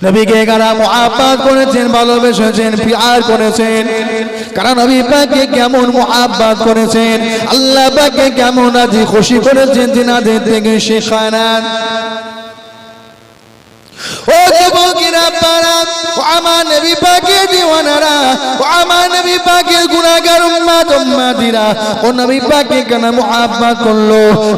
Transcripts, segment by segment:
নবীকে কারা মহাব্বাত করেছেন, ভালোবেসেছেন, পিয়ার করেছেন? কারা নবী পাককে কেমন মহাব্বাত করেছেন? আল্লাহ পাককে কেমন আজি খুশি করেছেন তিনাদের থেকে নেন ও যুবকেরা পাড়া ও আমার নবী পাকের দিওয়ানারা, ও আমার নবী পাকের গুনাহগার উম্মত উম্মাতিরা ও নবী পাকে কেন মুহাব্বত করল।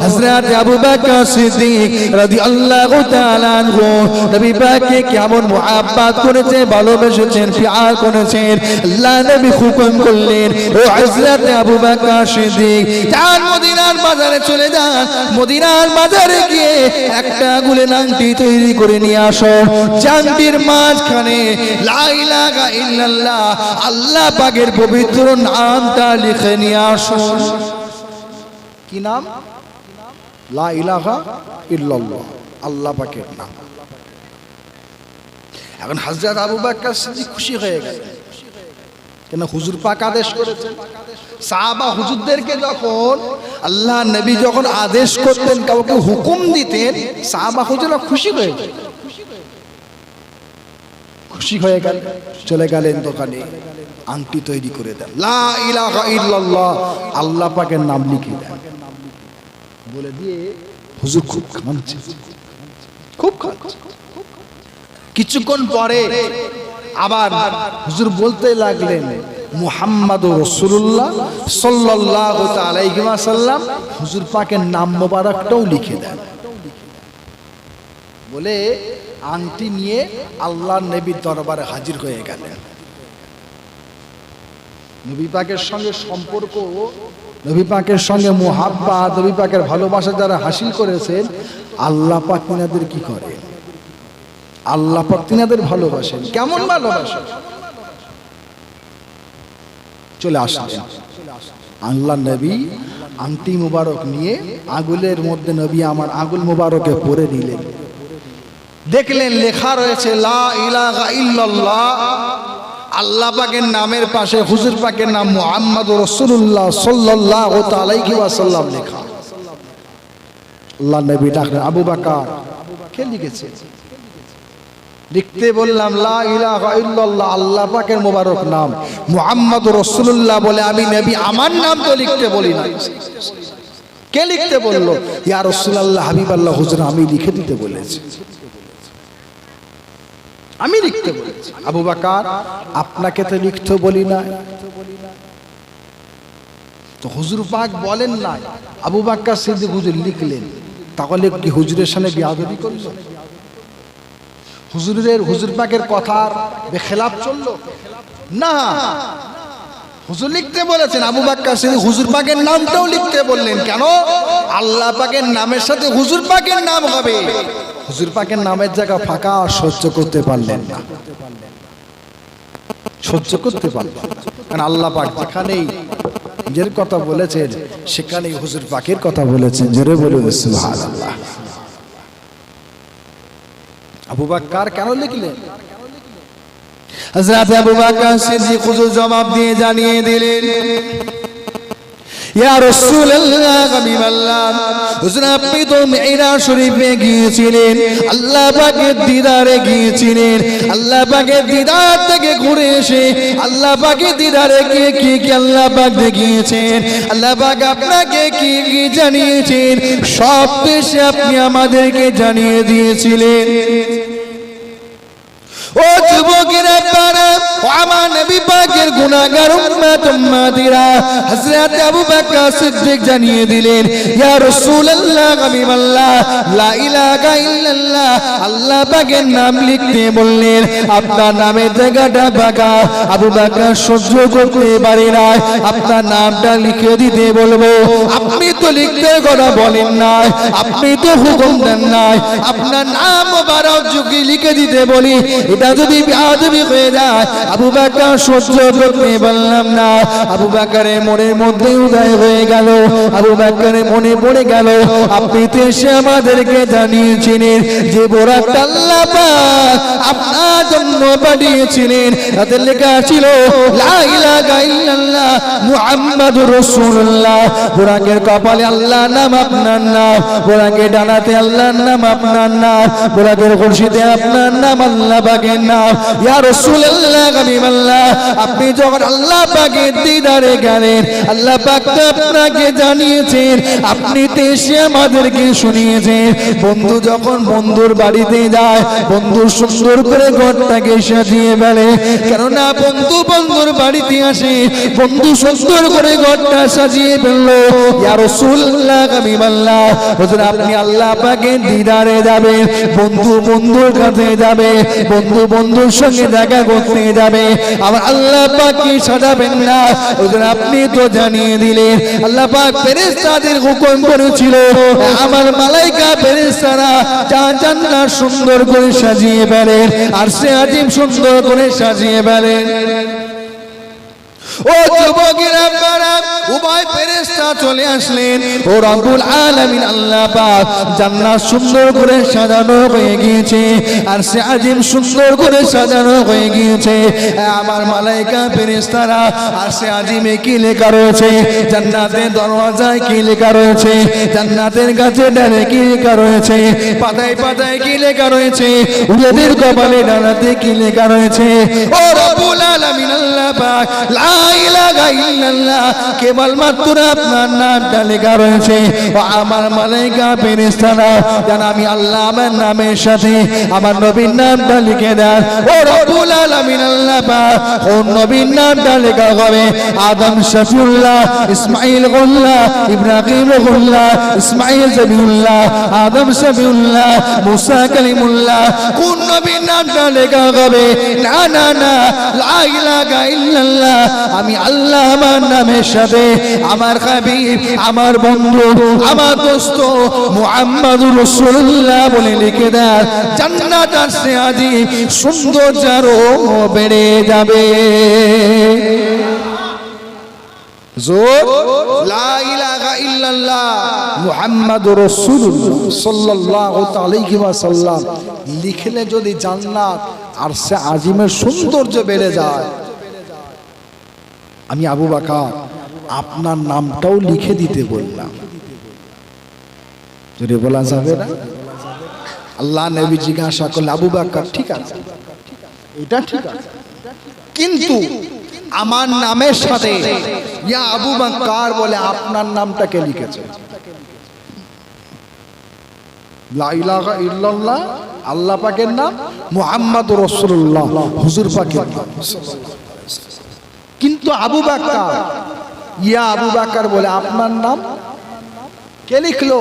হযরত আবু বকর সিদ্দিক রাদিয়াল্লাহু তাআলা আনহু নবী পাকে কেমন মুহাব্বত করেছে ভালোবেসেছেন, পিয়ার করেছেন, আল্লাহ নবী হুকুম করলেন। ও হযরত আবু বকর সিদ্দিক, যান মদিনার বাজারে চলে যান। মদিনার বাজারে গিয়ে একটা গুলে নাংটি তৈরি করে নিয়ে আসো জানটির মাঝখানে লা ইলাহা ইল্লাল্লাহ, আল্লাহ পাকের পবিত্র নামটা লিখে নিয়ে আসো। কি নাম? লা আল্লাহ এখন খুশি হয়ে কেন আদেশ সাহাবা হুজুরদেরকে যখন আল্লাহ নবী যখন আদেশ করতেন, কাউকে হুকুম দিতেন, সাহাবা হুজুরা খুশি হয়ে। খুশি হয়ে গেল, চলে গেলেন দোকানে। আংটি তৈরি করে দেন। লা আল্লাহ পাকের নাম লিখে দেন। বলে দিয়ে হুজুর খুব কাঁদছে। খুব কিছুক্ষণ পরে আবার হুজুর বলতে লাগলেন, মুহাম্মদ রসুল্লাহ সাল্লাহ আলাইসাল্লাম হুজুর পাকের নাম মোবারকটাও লিখে দেন। বলে আংটি নিয়ে আল্লাহ নবীর দরবারে হাজির হয়ে গেলেন। নবী পাকের সঙ্গে সম্পর্ক, নবী পাকের সঙ্গে মোহাব্বা নবী পাকের ভালোবাসা যারা হাসিল করেছেন, আল্লাহ পাক তিনাদের কি করে আল্লাহ পাক তিনাদের ভালোবাসেন। কেমন ভালোবাসেন? চলে আসলেন। আল্লাহ নবী আংটি মুবারক নিয়ে আগুলের মধ্যে নবী আমার আগুল মুবারকে পরে নিলেন। দেখলেন লেখা রয়েছে, লা ইলাহা ইল্লাল্লাহ। আল্লাহ পাকের নামের পাশে, হুজুর পাকের নাম মুহাম্মদ রাসূলুল্লাহ সাল্লাল্লাহু আলাইহি ওয়াসাল্লাম লেখা। আল্লাহ নবী ডাকলেন, আবু বকর, কে লিখেছে? লিখতে বললাম, লা ইলাহা ইল্লাল্লাহ, আল্লাহ পাকের মোবারক নাম। মুহাম্মদ রাসূলুল্লাহ বলে আমি নবী, আমার নাম তো লিখতে বলি না কে লিখতে বলল? ইয়া রাসূলুল্লাহ, হাবিবাল্লাহ, হুজুর, আমি লিখে দিতে বলেছি। আমি লিখতে বলেছি। আবু বাকার, আপনাকে তো লিখতে বলি না তো হুজুর পাক বলেন না আবু বাক্কার সিদ্দিক হুজুর লিখলেন, তাহলে কি হুজুরের সামনে বিয়াদবি করল? হুজুরের হুজুর পাকের কথার বেখেলাপ চলল? না। হুজুর লিখতে বলেছেন, আবু বাক্কা সিদ্দিক হুজুর পাকের নামটাও লিখতে বললেন। কেন? আল্লাহ পাকের নামের সাথে হুজুর পাকের নাম হবে। হুজুর পাকের নামের জায়গা ফাঁকা, সহ্য করতে পারলেন না। সহ্য করতে পারলেন কারণ আল্লাহ পাক যেখানেই নিজের কথা বলেছেন, সেখানেই হুজুর পাকের কথা বলেছেন। জোরে বলে সুবহানাল্লাহ। আবু বাক্কার কেন লিখলেন? হযরত আবু বকর সিদ্দিক হুজুর জবাব দিয়ে জানিয়ে দিলেন ইয়া রাসূলুল্লাহ, হাবিবাল্লাহ। হুজুর, আপনি তো মেরা শরীফে গিয়েছিলেন, আল্লাহ পাকের দিদারে গিয়েছিলেন, আল্লাহ পাকের দিদার থেকে ঘুরে এসে আল্লাহ পাকের দিদারে গিয়ে কি কি আল্লাহ পাক দেখিয়েছেন, আল্লাহ পাক আপনাকে কি কি জানিয়েছেন, সব দেশে আপনি আমাদেরকে জানিয়ে দিয়েছিলেন। ও যুবকেরা পারা আমার নবী পাকের গুনাহগার উম্মত উম্মাতিরা হযরত আবু বকর সিদ্দিক জানিয়ে দিলেন, ইয়া রাসূলুল্লাহ, হাবিবাল্লাহ, লা ইলাহা ইল্লাল্লাহ। আল্লাহ পাকের নাম লিখতে বললেন, আপনার নামের জায়গাটা বাঁকা। আবু বকর সহ্য করতে পারে না। আপনার নামটা লিখে দিতে বলব। আপনি তো লিখতে কথা বলেন না আপনি তো হুকুম দেন না আপনার নাম মোবারক যুগে লিখে দিতে বলি। এটা যদি বেয়াদবি হয়ে যায়, আবু বাকর সহ্য করতে পারলাম না, আবু বাকারের মনের মধ্যে উদয় হয়ে গেল। আবু বাকারের মনে পড়ে গেল, আপনি তো এসে আমাদেরকে জানিয়েছিলেন যে বোরাকটা আল্লাহ আপনার জন্য পাঠিয়েছিলেন। তাতে লেখা ছিল কপালে আল্লাহ নাম আপনার নাম বুরাকে ডানাতে আল্লাহর নাম আপনার নাম, বুরাকের খুরশিতে আপনার নাম আল্লাহ পাকের নাম। ইয়া রাসূলুল্লাহ হাবিবাল্লাহ আপনি যখন আল্লাহ পাকের দিদারে গেলেন, আল্লাহ পাক তো আপনাকে জানিয়েছেন, আপনি তো এসে আমাদেরকে শুনিয়েছেন। বন্ধু যখন বন্ধুর বাড়িতে যায়, বন্ধু সুন্দর করে ঘরটাকে সাজিয়ে ফেলে। কেননা বন্ধু বন্ধুর বাড়িতে আসে, বন্ধু সুন্দর করে ঘরটা সাজিয়ে ফেলল। ইয়া রাসূলুল্লাহ হাবিবাল্লাহ হুজুর, আপনি আল্লাহ পাকে দিদারে যাবেন, বন্ধু বন্ধুর কাছে যাবে বন্ধু বন্ধুর সঙ্গে দেখা করতে যাবে আবার আল্লাহ পাক কি সাজাবেন না? হুজুর আপনি তো জানিয়ে দিলেন। আল্লাহ পাক ফেরেশতাদের হুকুম করেছিল, আমার মালাইকা ফেরেশতারা যা জান্নাত সুন্দর করে সাজিয়ে ফেলেন, আর সে আজিম সুন্দর করে সাজিয়ে ফেলেন। ও যুবকেরা উভয় ফেরেশতা চলে আসলেন। ও রব্বুল আলামিন আল্লাহ পাক জান্নাত সুন্দর করে সাজানো হয়ে গিয়েছে, আর সে আজিম সুন্দর করে সাজানো হয়ে গিয়েছে। আমার মালাইকা ফেরেশতারা, আর সে আজিমে কি লেখা রয়েছে? জান্নাতের দরওয়াজায় কি লেখা রয়েছে? জান্নাতের কাছে ডানে কি লেখা রয়েছে? পাতায় পাতায় কি লেখা রয়েছে? উলেদের কপালে ডানাতে কি লেখা রয়েছে? ও রব্বুল আলামিন আল্লাহ পাক, লা ইলাহা ইল্লাল্লাহ কেবলমাত্র আপনার নামটা লেখা রয়েছে। ও আমার মালাইকা ফেরেশতারা, যেন আমি আল্লাহ আমার নামের সাথে আমার নবীর নামটা লিখে দেন। ও রব্বুল আলামিন, আল্লাহ ও নবীর নামটা লেখা হবে আদম শফিউল্লাহ, ইসমাইল গুল্লাহ, ইব্রাহিম গুল্লাহ, ইসমাইল জবিউল্লাহ আদম শফিউল্লাহ, মুসা কালিমুল্লাহ, কোন নবীর নামটা লেখা হবে না না না, লা ইলাহা ইল্লাল্লাহ, আমি আল্লাহ আমার নামের সাথে আমার হাবিব, আমার বন্ধু, আমার দোস্ত মুহাম্মাদুর রাসূলুল্লাহ বলে লিখে দেন, জান্নাত সে আজি সৌন্দর্য আরও বেড়ে যাবে। জোর? লা ইলাহা ইল্লাল্লাহ মুহাম্মাদুর রাসূলুল্লাহ সাল্লাল্লাহু আলাইহি ওয়াসাল্লাম লিখলে যদি জান্নাত আর সে আজিমের সৌন্দর্য বেড়ে যায়। আমি আবু বাকার আপনার নামটাও লিখে দিতে বললাম। যদি বলা যাবে না? আল্লাহ নবী জিজ্ঞাসা করলে আবু বাকার ঠিক আছে। এটা ঠিক আছে। কিন্তু আমার নামের সাথে ইয়া আবু বাক্কার বলে আপনার নামটাকে লিখেছে। আল্লাহ পাকের নাম মুহাম্মদ রাসূলুল্লাহ, হুজুর পাকের নাম। কিন্তু আবু বাক্কার ইয়া আবু বাক্কার বলে, আপনার নাম? কে লিখলো?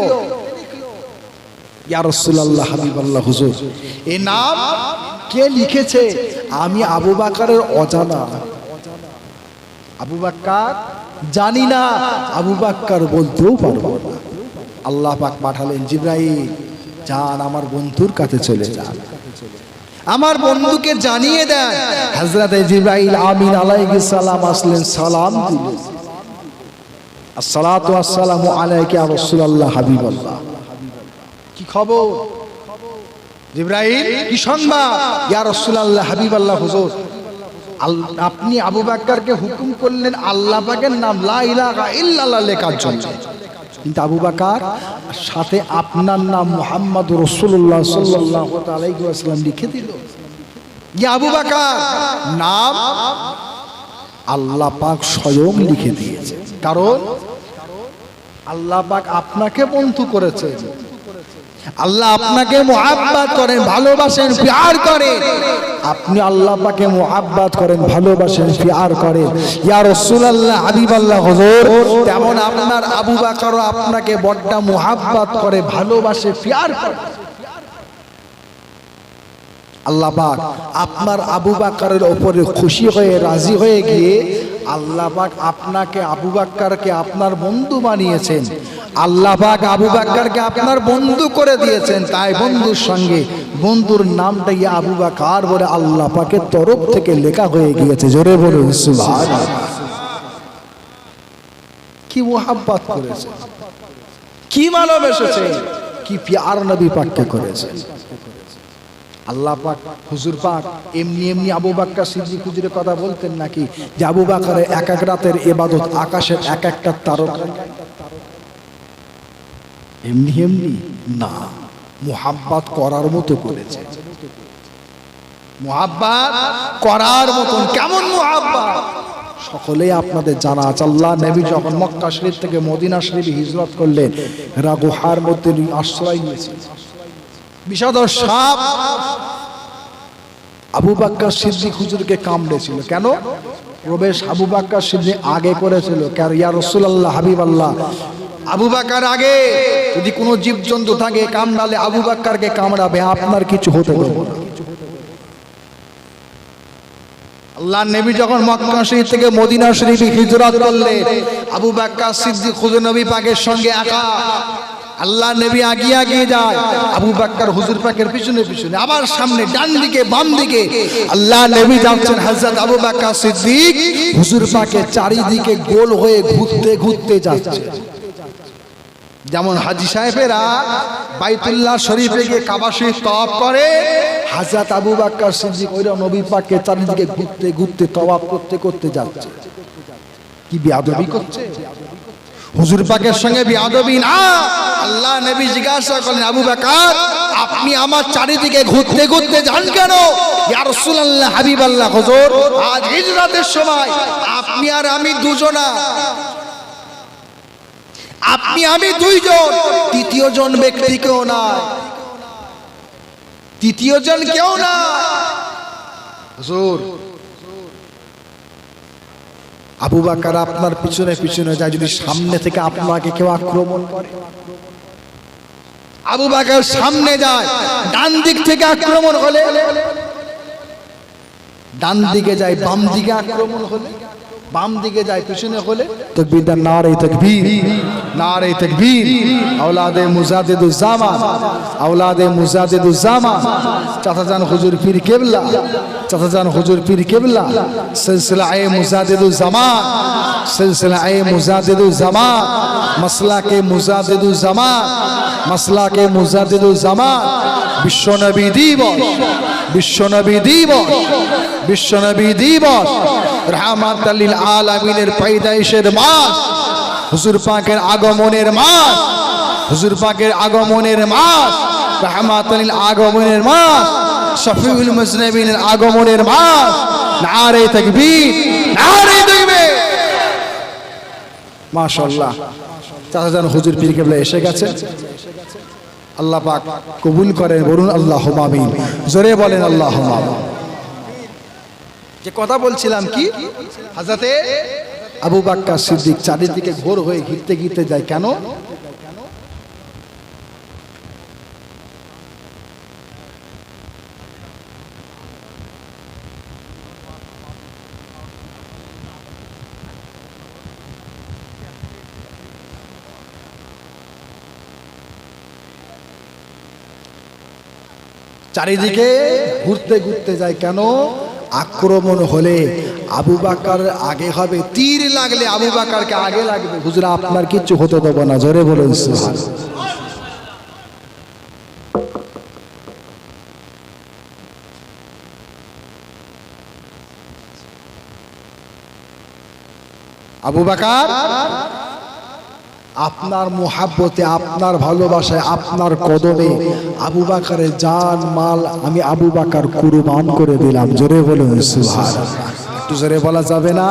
ইয়া রাসূলুল্লাহ, হাবিবাল্লাহ, হুজুর। এই নাম কে লিখেছে? আমি আবু বাকারের অজানা। আবু বাক্কার জানি না। আবু বাক্কার বলতেও পারব না। আল্লাহ পাক পাঠালেন, জিব্রাইল, যান, আমার বন্ধুর কাছে চলে যান আমার বন্ধুকে জানিয়ে দেন। হযরত জিব্রাইল আমিন আলাইহিস সালাম আসলেন, সালাম দিলেন। হাবিবাল্লাহ। কি খবর? কি আপনি আবু বাক্কারকে হুকুম করলেন আল্লাহ পাকের নাম লা লেখার জন্য। কিন্তু আবু বাকার সাথে আপনার নাম মোহাম্মদ রসুল্লাহ সাল্লাহ লিখে দিল। আবু নাম আল্লাহ পাক স্বয়ং লিখে দিয়েছে। কারণ আল্লাহ পাক আপনাকে বন্ধু করেছে। আল্লাহ আপনাকে মোহাব্বাত করেন, ভালোবাসেন, প্যার করে আপনি আল্লাহ পাকে মোহাব্বাত করেন, ভালোবাসেন, প্যার করেন। ইয়া রাসূলুল্লাহ, হাবিবাল্লাহ, হুজুর, তেমন আপনার আবু বকর আপনাকে বড্ডা মোহাব্বাত করে, ভালোবাসে, প্যার করে। আল্লাহ পাক আপনার আবু বাক্কারের ওপরে খুশি হয়ে, রাজি হয়ে গিয়ে আল্লাহ পাক আপনাকে, আবু বাক্কারকে আপনার বন্ধু বানিয়েছেন। আল্লাহ পাক আবু বাক্কারকে আপনার বন্ধু করে দিয়েছেন। তাই বন্ধুর সঙ্গে বন্ধুর নামটা ইয়া আবু বাকার বলে আল্লাহ পাকের তরফ থেকে লেখা হয়ে গিয়েছে। জোরে বলুন কি মোহাব্বত করেছে। কি ভালোবেসেছে কি প্যার নবী পাককে করেছে। আল্লাহ পাক, হুজুর পাক, এমনি এমনি আবু বাক্কা সিদ্দিক হুজুরের কথা বলতেন নাকি? যে আবু বাকারের এক এক রাতের এবাদত আকাশের এক একটা তারকা। এমনি এমনি? না, মুহাব্বাত করার মতো করেছে। মুহাব্বাত করার মতন কেমন মুহাব্বাত? সকলেই আপনাদের জানা আছে, আল্লাহ নবী যখন মক্কা শরীফ থেকে মদিনা শরীফে হিজরত করলেন এরা গুহার মধ্যে আশ্রয় নিয়েছে বিষাদর সাপ। আবু বাক্কার সিদ্দিক হুজুরকে কামড়েছিল। কেন? প্রবেশ আবু বাক্কার সিদ্দিক আগে করেছিল। ইয়া রসুল্লাহ হাবিব আল্লাহ আবু বাক্কার আগে। যদি কোনো জীবজন্তু থাকে কামড়ালে আবু বাক্কারকে কামড়াবে। আপনার কিছু হতে দেবো না। আল্লাহ নবী যখন মক্কা শরীফ থেকে মদিনা শরীফে হিজরত করলেন আবু বাক্কার সিদ্দিক হুজুর নবী পাকের সঙ্গে একা। আল্লাহ নবী আগিয়ে আগিয়ে যায়। আবু বাক্কার হুজুর পাকের পিছনে পিছনে, আবার সামনে, ডান দিকে, বাম দিকে। আল্লাহ নবী যাচ্ছেন হযরত আবু বাক্কার সিদ্দিক হুজুর পাকের চারিদিকে গোল হয়ে ঘুরতে ঘুরতে যাচ্ছে। যেমন হাজি সাহেবেরা বাইতুল্লাহ শরীফে গিয়ে কাবা শরীফ করে হাজরত আবু বাক্কার সিদ্দিক ওইরা নবী পাককে চারিদিকে ঘুরতে ঘুরতে তওয়াব করতে করতে যাচ্ছে। কি বিয়াদবি করছে? হুজুর পাকের সঙ্গে বিয়াদবি না আল্লাহ নবী জিজ্ঞাসা করলেন, আবু বাকার, আপনি আমার চারিদিকে ঘুরতে ঘুরতে যান কেন? ইয়া রাসূলুল্লাহ, হাবিবাল্লাহ, হুজুর, আজ হিজরতের সময়, আপনি আর আমি দুজনা। আপনি, আমি দুইজন। তৃতীয় জন ব্যক্তি কেউ না তৃতীয় জন কেউ না হুজুর আবু বাকার আপনার পিছনে পিছনে যায়, যদি সামনে থেকে আপনাকে কেউ আক্রমণ করে। আবু বাকার সামনে যায়, ডান দিক থেকে আক্রমণ হলে। ডান দিকে যায়, বাম দিকে আক্রমণ হলে। বাম দিকে যায় পিছনে হলে তকবীর দেন নারে তকবীর। নারে তকবীর। আওলাদে মুজাদিদুজ জামান। আওলাদে মুজাদিদুজ জামান। চাচাজান হুজুর পীর কেবলা। চাচাজান হুজুর পীর কেবলা। সিলসিলা এ মুজাদিদুজ জামান। সিলসিলা এ মুজাদিদুজ জামান। মাসলা কে মুজাদিদুজ জামান। মাসলা কে মুজাদিদুজ জামান। বিশ্বনবী দিবস। বিশ্বনবী দিবস। বিশ্বনবী দিবস। রহমাত আলিল আলামিনের পয়দাইশের মাস হুজুর পাকের আগমনের মাস হুজুর পাকের আগমনের মাস রহমাত আলিল আগমনের মাস শফিউল মুজনবিনের আগমনের মাস নারে তাকবীর নারে তাকবীর। মাশাআল্লাহ। চাচাজান হুজুর পীর কেবলা এসে গেছে। আল্লাহ পাক কবুল করেন, বলুন আল্লাহ আমিন। জোরে বলেন আল্লাহ আমিন। যে কথা বলছিলাম কি? হাজাতে আবু বাক্কা সিদ্দিক চারিদিকে ঘোর হয়ে ঘিরতে ঘিরতে যায় কেন? চারিদিকে ঘুরতে ঘুরতে যায় কেন? আক্রমণ হলে আবু বাকার আগে হবে। তীর লাগলে আবু বাকারকে আগে লাগবে। হুজুর, আপনার কিচ্ছু হতে দেবো না। জোরে বলুন আবু বাকার? আপনার মোহাব্বতে, আপনার ভালোবাসায়, আপনার কদমে আবু বাকারের জান, মাল আমি আবু বাকার কুরবান করে দিলাম। জোরে বলুন। একটু জোরে বলা যাবে না?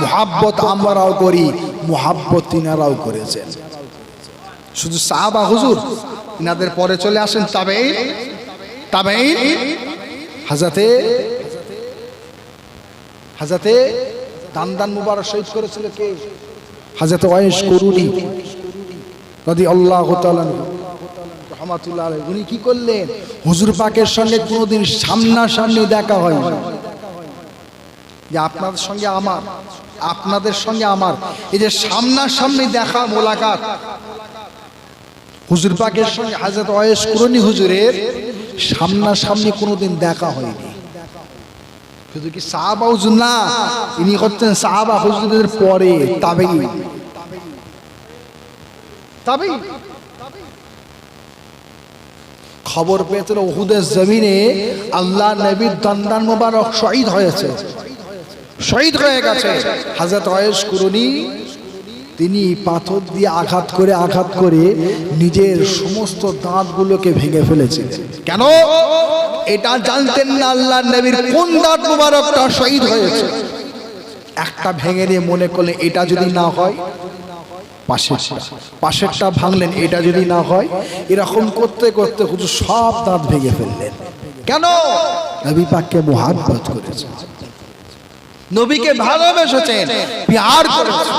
মোহাব্বত আমরাও করি, মোহাব্বত তিনারাও করেছেন। শুধু সাহাবা হুজুর, ইনাদের পরে চলে আসেন তবে তবে হাজাতে হাজাতে দান দান মুবারক শহীদ করেছিল কে? হাজরত ওয়াইস করুনি রাদি আল্লাহ রহমাতুল্লাহ। উনি কি করলেন? হুজুর পাকের সঙ্গে কোনোদিন সামনাসামনি দেখা হয় যে আপনাদের সঙ্গে আমার, আপনাদের সঙ্গে আমার, এই যে সামনাসামনি দেখা, মোলাকাত। হুজুর পাকের সঙ্গে হাজরত ওয়াইস করুনি হুজুরের সামনাসামনি কোনোদিন দেখা হয়নি। শুধু কি সাহাবা হুজুর না, ইনি হচ্ছেন সাহাবা হুজুরের পরে তাবেই। তাবেই। খবর পেয়েছিল ওহুদের জমিনে আল্লাহ নবীর দন্দান মোবারক শহীদ হয়েছে। শহীদ হয়ে গেছে। হাজার অয়েস কুরুনি তিনি পাথর দিয়ে আঘাত করে আঘাত করে নিজের সমস্ত দাঁতগুলোকে ভেঙে ফেলেছে কেন? এটা জানতেন না আল্লাহ নবীর কোন দাঁত মোবারকটা শহীদ হয়েছে। একটা ভেঙে নিয়ে মনে করলে এটা যদি না হয় পাশেরটা পাশেরটা ভাঙলেন এটা যদি না হয় এরকম করতে করতে হুজুর সব দাঁত ভেঙে ফেললেন। কেন? নবী পাককে মোহাব্বত করেছে নবীকে ভালোবেসেছেন প্যার করেছেন।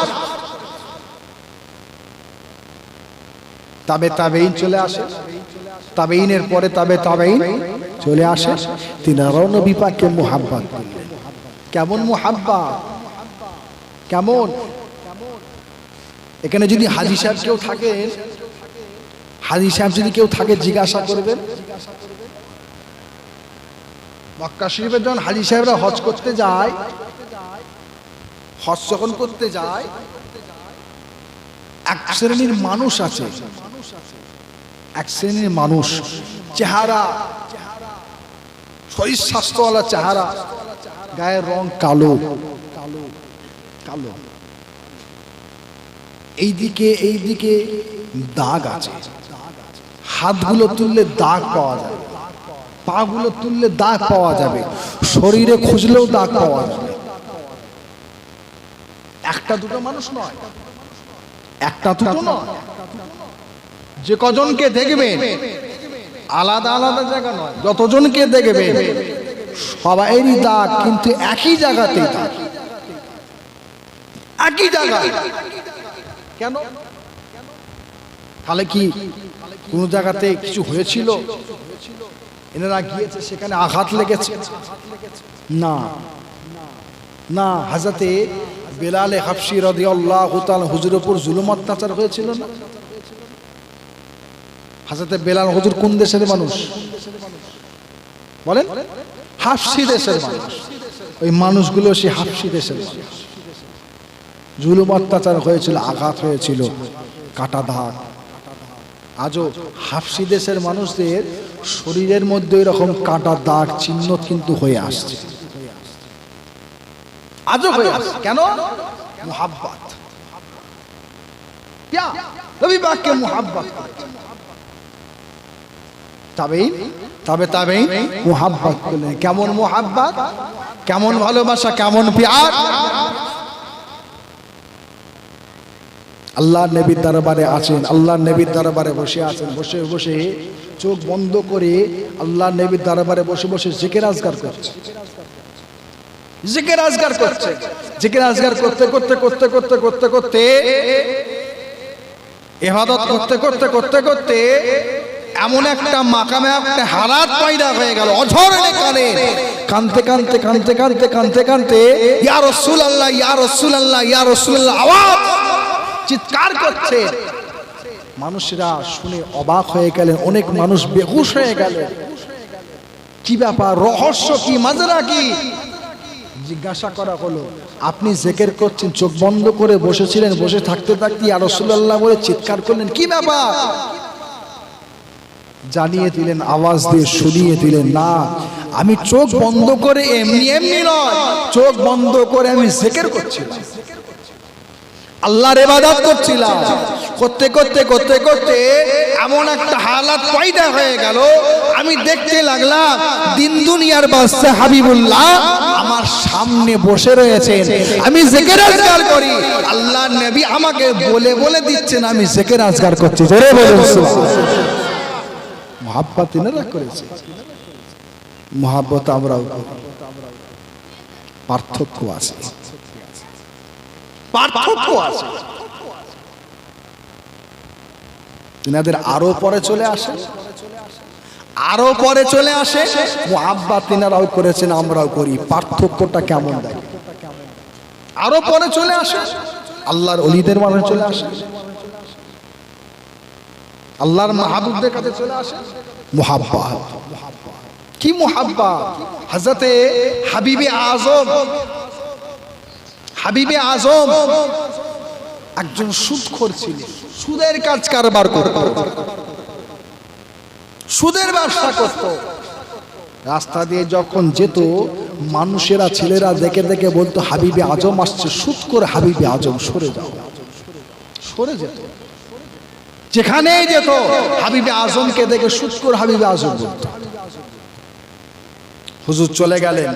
তবে তাবেইন চলে আসে। তাবেইনের পরে তবে তাবেইন চলে আসে। তিনারাও নবী পাককে মোহাব্বত করলেন। কেমন মোহাব্বা কেমন? এখানে যদি হাজি সাহেব কেউ থাকেন, হাজি সাহেব যদি কেউ থাকে, জিজ্ঞাসা করবেন। মক্কা শরীফের যখন হাজি সাহেবরা হজ করতে যায়, হজ যখন করতে যায়, এক শ্রেণির মানুষ আছে। এক শ্রেণির মানুষ, চেহারা শরীর স্বাস্থ্যওয়ালা চেহারা, গায়ের রং কালো কালো। কালো এইদিকে এইদিকে দাগ আছে। হাতগুলো তুললে দাগ পাওয়া যাবে পাগুলো তুললে দাগ পাওয়া যাবে। শরীরে খুঁজলেও দাগ পাওয়া যাবে। একটা দুটো মানুষ নয়, একটা দুটো নয়। যে কজনকে দেখবেন, আলাদা আলাদা জায়গা নয়, যতজনকে দেখবেন, সবাইয়েরই দাগ কিন্তু একই জায়গাতেই দাগ। একই জায়গায় কেন? তাহলে কি কোনো জায়গাতে কিছু হয়েছিল? এনারা গিয়েছে, সেখানে আঘাত লেগেছে। না। না হাজাতে বেলালে হাফসি রদি আল্লাহ হুজুর উপর জুলুম অত্যাচার হয়েছিল না? হাজাতে বেলাল হুজুর কোন দেশের মানুষ? বলেন? হাফসি দেশের মানুষ। ওই মানুষগুলো সে হাফসি দেশের জুলুম অত্যাচার হয়েছিল, আঘাত হয়েছিল, কাটা দাগ। আজও হাফসি দেশের মানুষদের শরীরের মধ্যে এরকম কাটা দাগ, চিহ্ন কিন্তু হয়ে আসছে। আজও হয়ে আসছে। কেন? মোহাব্বত। নবী পাককে মোহাব্বত। তবেই তবে মোহাব্বত করলেন কেমন মোহাব্বত? কেমন ভালোবাসা? কেমন প্যার? আল্লাহ নবীর দরবারে আছেন আল্লাহ নবীর দরবারে বসে আছেন, বসে বসে চোখ বন্ধ করে আল্লাহ নবীর দরবারে বসে বসে জিকের আজগার করছে। জিকের আজগার করছে। জিকের আজগার করতে করতে করতে করতে করতে করতে, এবাদত করতে করতে করতে করতে এমন একটা মাকামে একটা হারাত পয়দা হয়ে গেল, অঝরে কানে। কানতে কানতে কানতে কানতে কানতে কানতে, ইয়া রসুল আল্লাহ ইয়া রসুল আল্লাহ ইয়া রসুল আল্লাহ আওয়াজ! চিৎকার করছে। মানুষেরা শুনে অবাক হয়ে গেলেন, অনেক মানুষ বেহুশ হয়ে গেল কি ব্যাপার, রহস্য কি মাজরা কি জিজ্ঞাসা করা হলো, আপনি জেকের করছেন, চোখ বন্ধ করে বসেছিলেন, বসে থাকতে থাকতে আর রসুল্লাহ বলে চিৎকার করলেন, কি ব্যাপার? জানিয়ে দিলেন, আওয়াজ দিয়ে শুনিয়ে দিলেন, না, আমি চোখ বন্ধ করে এমনি এমনি নয়, চোখ বন্ধ করে আমি জেকের করছিলাম। আল্লাহর ইবাদত করছিলাম। করতে করতে করতে করতে এমন একটা হালাত পয়দা হয়ে গেল, আমি দেখতে লাগলাম দিন দুনিয়ার বাদশা হাবিবুল্লাহ আমার সামনে বসে রয়েছেন। আমি জেকের আজগার করি। আল্লাহ নবী আমাকে বলে বলে দিচ্ছেন, আমি জেকের আজগার করছি। জোরে বলুন মহাব্বত তিনারা করেছে। মহাব্বত আমরাও পার্থক্য আছে। পার্থক্য আছে। তিনাদের আরও পরে চলে আসে। আরও পরে চলে আসে। আব্বা তিনারাও করেছেন, আমরাও করি। পার্থক্যটা কেমন দেয়? আরও পরে চলে আসে। আল্লাহর অলিদের মানে চলে আসে। আল্লাহর মাহবুবদের কাছে চলে আসে? মোহাব্বা কি মোহাব্বা হাজরতে হাবিবে আজম। হাবিবে আজম একজন সুদখোর ছিলেন। সুদের কাজ কারবার করত। সুদের ব্যবসা করত। রাস্তা দিয়ে যখন যেত, মানুষেরা, ছেলেরা দেখে দেখে বলতো, হাবিবে আজম আসছে সুদ করে হাবিবে আজম সরে যাও। সরে যেত। যেখানেই যেত হাবিবে আজমকে দেখে সুদ করে হাবিবে আজম হুজুর চলে গেলেন,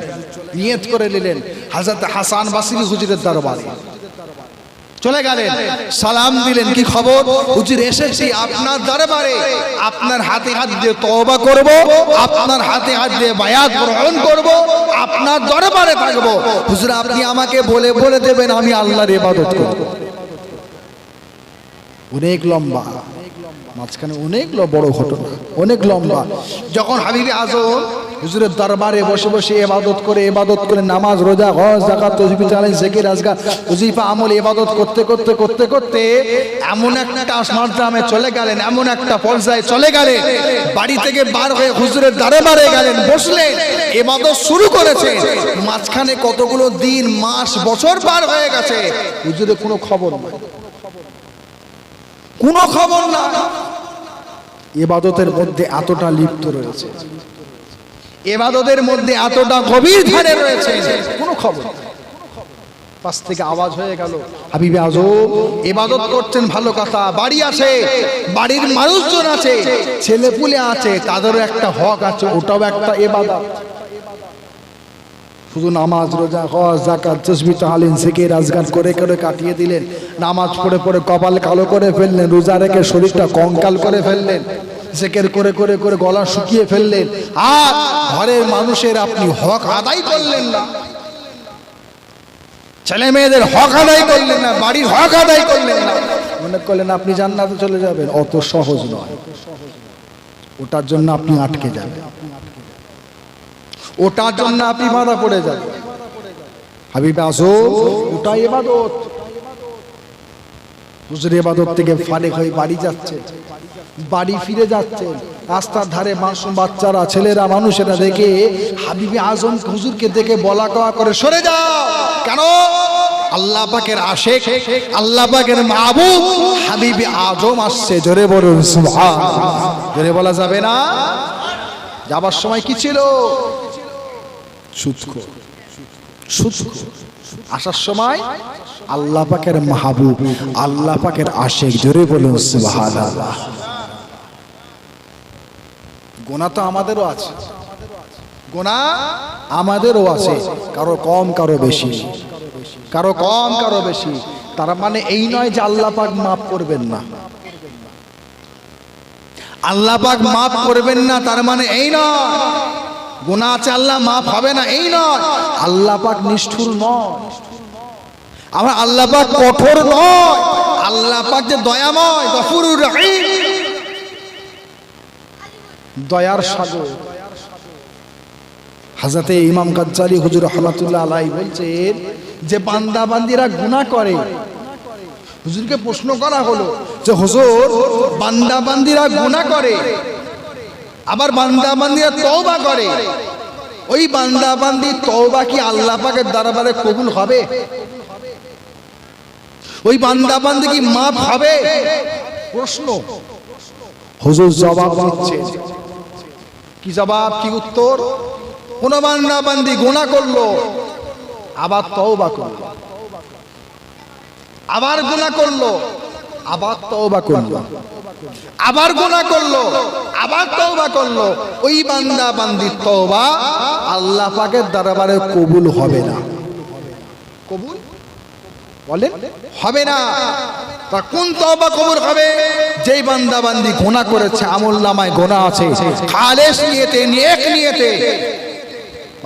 নিয়ত করে নিলেন, হাজরত হাসান বাসিরি হুজুরের দরবারে। চলে গেলেন, সালাম দিলেন, কি খবর? হুজুর এসেছি আপনার দরবারে, আপনার হাতে হাত দিয়ে তওবা করব, আপনার হাতে হাত দিয়ে বায়াত গ্রহণ করব, আপনার দরবারে থাকব। হুজুর, আপনি আমাকে বলে বলে দেবেন, আমি আল্লাহর ইবাদত করব। অনেক লম্বা। মাঝখানে অনেক বড় ঘটনা, অনেক লম্বা। যখন হাবিবে আজম হুজুরের দরবারে বসে বসে এবাদত করে এবাদত করে নামাজ, রোজা, হজ জাকাত তসবি চালেন জেকির আজগার উজিফা আমল এবাদত করতে করতে করতে করতে এমন একটা মাধ্যমে চলে গেলেন, এমন একটা পর্যায়ে চলে গেলেন, বাড়ি থেকে বার হয়ে হুজুরের দরবারে গেলেন বসলেন এবাদত শুরু করেছে। মাঝখানে কতগুলো দিন, মাস, বছর পার হয়ে গেছে। হুজুরের কোনো খবর নাই। কোনো খবর না। এবাদতের মধ্যে এতটা লিপ্ত রয়েছে। এবাদতের মধ্যে এতটা গভীর ধারে রয়েছে। কোনো খবর। পাশ থেকে আওয়াজ হয়ে গেল, হাবিবে আজম এবাদত করছেন ভালো কথা, বাড়ি আছে, বাড়ির মানুষজন আছে ছেলে পুলে আছে, তাদেরও একটা হক আছে, ওটাও একটা এবাদত। শুধু নামাজ, রোজা, হজ জাকাত তসবি তাহালিন জিকির আজগার করে করে কাটিয়ে দিলেন। নামাজ পড়ে পড়ে কপাল কালো করে ফেললেন, রোজা রেখে শরীরটা কঙ্কাল করে ফেললেন, জেকের করে করে করে গলা শুকিয়ে ফেললেন। আর ঘরের মানুষের আপনি হক আদায় করলেন না। ছেলে মেয়েদের হক আদায় করলেন না, বাড়ির হক আদায় করলেন না। মনে করলেন আপনি জান্নাতে চলে যাবেন, অত সহজ নয়। ওটার জন্য আপনি আটকে যাবেন। ওটার জন্য আপনি বাধা পড়ে যাবেন হাবিব আসো ওটা এবাদত হুজুর এবাদত থেকে ফারেক হয়ে বাড়ি যাচ্ছে বাড়ি ফিরে যাচ্ছে রাস্তার ধারে মাসুম বাচ্চারা, ছেলেরা, মানুষেরা দেখে হাবিবি আজম হুজুরকে দেখে বলা কওয়া করে, সরে যাও কেন? আল্লাহ পাকের আশেক, আল্লাহ পাকের মাহবুব হাবিবি আজম আসছে। জোরে বলুন সুবহান জোরে বলা যাবে না? যাবার সময় কি ছিল? আসার সময় আল্লাহ পাকের মাহবুব আল্লাহ পাকের আশেক জোরে বলুন সুবহানাল্লাহ। গোনা তো আমাদেরও আছে। গোনা আমাদেরও আছে। কারও কম কারও বেশি। কারও কম কারও বেশি। তার মানে এই নয় যে আল্লাহ পাক মাফ করবেন না। আল্লাহ পাক মাফ করবেন না তার মানে এই নয় গুনাহ আছে, আল্লাহ মাফ হবে না, এই নয়। আল্লাহ পাক নিষ্ঠুর নয়। আমরা আল্লাহ পাক কঠোর নয়। আল্লাহ পাক যে দয়াময়, গফুরুর রহিম। দয়ার সাগর। হাজাতে ইমাম গাজ্জালি হুজুর রহমাতুল্লাহ আলাই বলছেন, যে বান্দা বান্দিরা গুনাহ করে, হুজুরকে প্রশ্ন করা হলো যে, হুজুর, বান্দা বান্দিরা গুনাহ করে আবার বান্দা বান্দিরা তওবা করে। ওই বান্দা বান্দি তওবা কি আল্লাহ পাকের দরবারে কবুল হবে? ওই বান্দা বান্দি কি মাফ হবে? প্রশ্ন। হুজুর জবাব দিচ্ছে। কি জবাব? কি উত্তর? কোন বান্দা বান্দি গুনাহ করল, আবার তওবা করল। আবার গুনাহ করল আবার তওবা করল। আবার গোনা করল, আবার তওবা করল। ওই বান্দা বান্দির তওবা আল্লাহ পাকের দরবারে কবুল হবে না। কবুল? বলেন? হবে না। তা কোন তওবা কবুল হবে? যেই বান্দা বান্দি গুনাহ করেছে, আমল নামায় গোনা আছে। খালেস নিয়েতে, নেক নিয়েতে।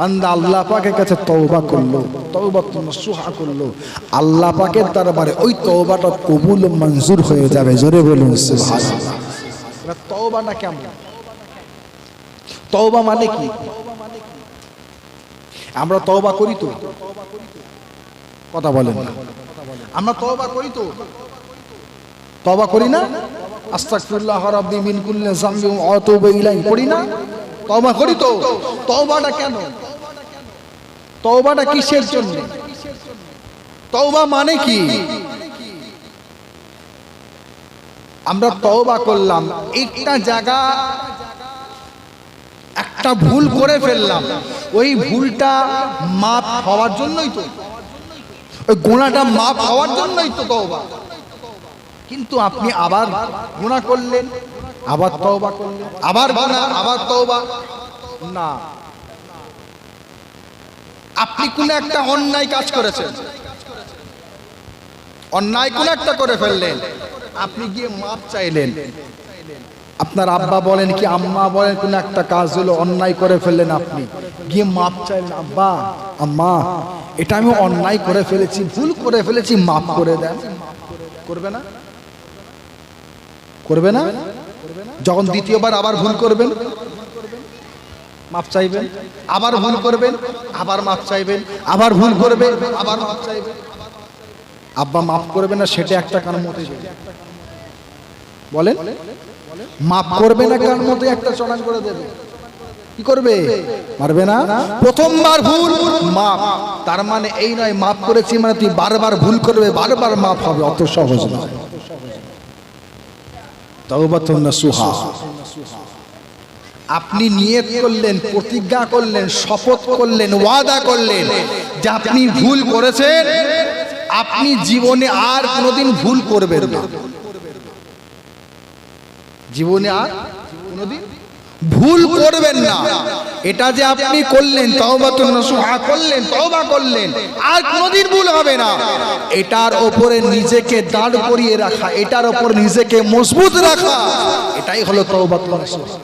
বান্দা আল্লাহ পাকের কাছে তওবা করল, তওবা নসুহা করল। আল্লাহ পাকের দরবারে ওই তওবাটা কবুল মঞ্জুর হয়ে যাবে, জোরে বলুন, সুবহানাল্লাহ। তওবাটা কেমন? তওবা মানে কি? আমরা তওবা করি তো? কথা বলেন আমরা তওবা করি তো? তওবা করি না? আস্তাগফিরুল্লাহ রাব্বি মিন কুল্লি যামবি ওয়া আতুবু ইলাইহি। করি না? তওবা করি তো? তওবাটা কেন? তওবাটা কিসের জন্য? তওবা মানে কি? আমরা তওবা করলাম, একটা জায়গা একটা ভুল করে ফেললাম, ওই ভুলটা মাপ হওয়ার জন্যই তো। ওই গোনাটা মাপ হওয়ার জন্যই তো তওবা। কিন্তু আপনি আবার গুণা করলেন, আবার তওবা করলেন, আবার গুণা আবার তওবা। না। আপনি কোন একটা অন্যায় কাজ করেছেন। অন্যায় কোন একটা করে ফেললেন। আপনি গিয়ে মাপ চাইলেন। আপনার আব্বা বলেন কি, আম্মা বলেন কোন একটা কাজ হলো অন্যায় করে ফেললেন আপনি। গিয়ে মাপ চাইলেন, আব্বা, আম্মা, এটা আমি অন্যায় করে ফেলেছি, ভুল করে ফেলেছি, মাপ করে দেন। করবে না? করবে না? যখন দ্বিতীয়বার আবার ভুল করবেন? মাপ চাইবেন, আবার ভুল করবেন, আবার মাপ চাইবেন, আবার ভুল করবেন, আবার মাপ চাইবেন। আব্বা মাফ করবে না, সেটা একটা কান মতে বলেন? মাফ করবে না কান মতে একটা চড়ান করে দেবে। কি করবে? পারবে না? প্রথমবার ভুল মাপ তার মানে এই নয়, মাফ করেছি মানে তুই বারবার ভুল করবে, বারবার মাফ হবে, অত সহজ নয়। তাওবাতুন নাসুহা। আপনি নিয়ত করলেন, প্রতিজ্ঞা করলেন, শপথ করলেন, ওয়াদা করলেন যে আপনি ভুল করেছেন, আপনি জীবনে আর কোনোদিন ভুল করবেন না। জীবনে আর কোনোদিন ভুল করবেন না। এটা যে আপনি করলেন, তওবাতুন নসুহা করলেন, তওবা করলেন, আর কোনোদিন ভুল হবে না। এটার ওপরে নিজেকে দাঁড় করিয়ে রাখা, এটার ওপর নিজেকে মজবুত রাখা, এটাই হলো তওবাতুন নসুহা।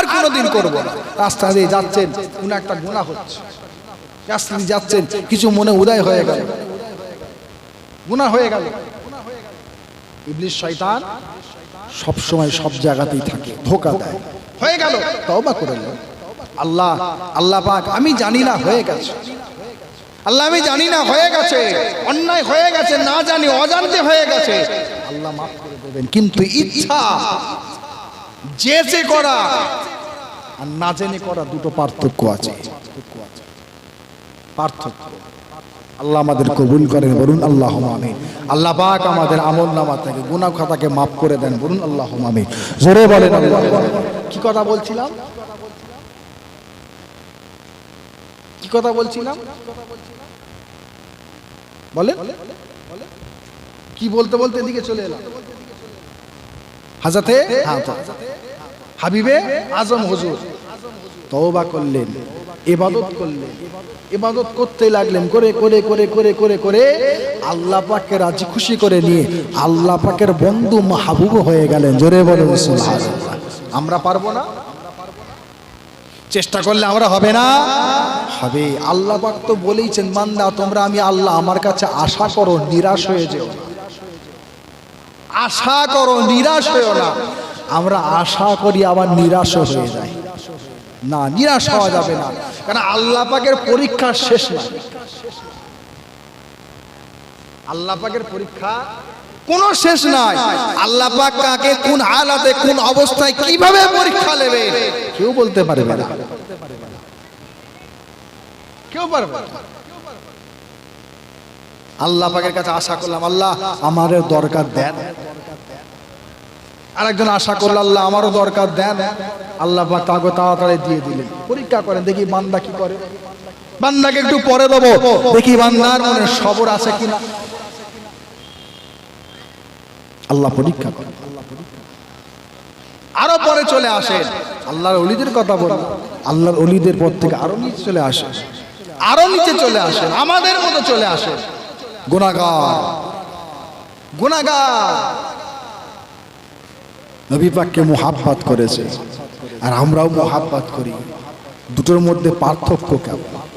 আর কোনোদিন করব না। রাস্তা দিয়ে যাচ্ছেন কোন একটা গুণা হচ্ছে। রাস্তা দিয়ে যাচ্ছেন কিছু মনে উদয় হয়ে গেল। গুণা হয়ে গেল। ইবলিশ শয়তান সব সময় সব জায়গাতেই থাকে ধোকা দেয়। হয়ে গেল তওবা করে। আল্লাহ আল্লাহ পাক আমি জানি না হয়ে গেছে। আল্লাহ আমি জানি না হয়ে গেছে। অন্যায় হয়ে গেছে না জানি অজান্তে হয়ে গেছে। আল্লাহ মাফ করে দেবেন কিন্তু ইচ্ছা জেসে করা। আর না জেনে করা দুটো পার্থক্য আছে। পার্থক্য। আল্লাহ আমাদের কবুল করেন বলুন আল্লাহ আমিন। আল্লাহ পাক আমাদের আমল নামা থেকে গুনাহ খাতাকে মাফ করে দেন বলুন আল্লাহ আমিন। জোরে বলেন আল্লাহ। কি কথা বলছিলাম? কি কথা বলছিলাম? বলেন। কি বলতে বলতে এদিকে চলে এলাম। হাজাতে? হাবিবে? আজম হুজুর। তওবা করলেন। ইবাদত করলেন। ইবাদত করতে লাগলেন। করে করে করে করে করে করে আল্লাহ পাককে রাজি খুশি করে নিয়ে আল্লাহ পাকের বন্ধু মাহবুব হয়ে গেলেন। জোরে বলে আমরা পারব না? চেষ্টা করলে আমরা হবে না? হবে। আল্লাহ পাক তো বলেইছেন, বান্দা, তোমরা আমি আল্লাহ আমার কাছে আশা করো, নিরাশ হয়ে যেও না। আশা করো, নিরাশ হয়েও না। আমরা আশা করি আবার নিরাশ হয়ে যাই না, নিরাশ হওয়া যাবে না। কারণ আল্লাহ পাকের পরীক্ষা শেষ না। আল্লাহ পাকের পরীক্ষা কোনো শেষ নাই। আল্লাহ পাক কাকে কোন হালাতে, কোন অবস্থায় কীভাবে পরীক্ষা নেবে, কেউ বলতে পারবে না। কেউ পারবে না। আল্লাহ পাকের কাছে আশা করলাম, আল্লাহ আমারও দরকার দেন। আরেকজন আশা করল, আল্লাহ আমারও দরকার দেন। আল্লাহ পাক তাকে তাড়াতাড়ি দিয়ে দিলেন। পরীক্ষা করেন, দেখি বান্দা কি করে। বান্দাকে একটু পরে দেবো। দেখি বান্দার মনে সবর আছে কিনা। আল্লাহ পরীক্ষা করেন। আরও পরে চলে আসেন। আল্লাহর অলিদের কথা বলেন আল্লাহর অলিদের পর থেকে আরও নিচে চলে আসে আরও নিচে চলে আসেন। আমাদের মতো চলে আসেন। গুণাগার। গুণাগার। নবী পাককে মোহাব্বাত করেছে। আর আমরাও মোহাব্বাত করি। দুটোর মধ্যে পার্থক্য কেমন?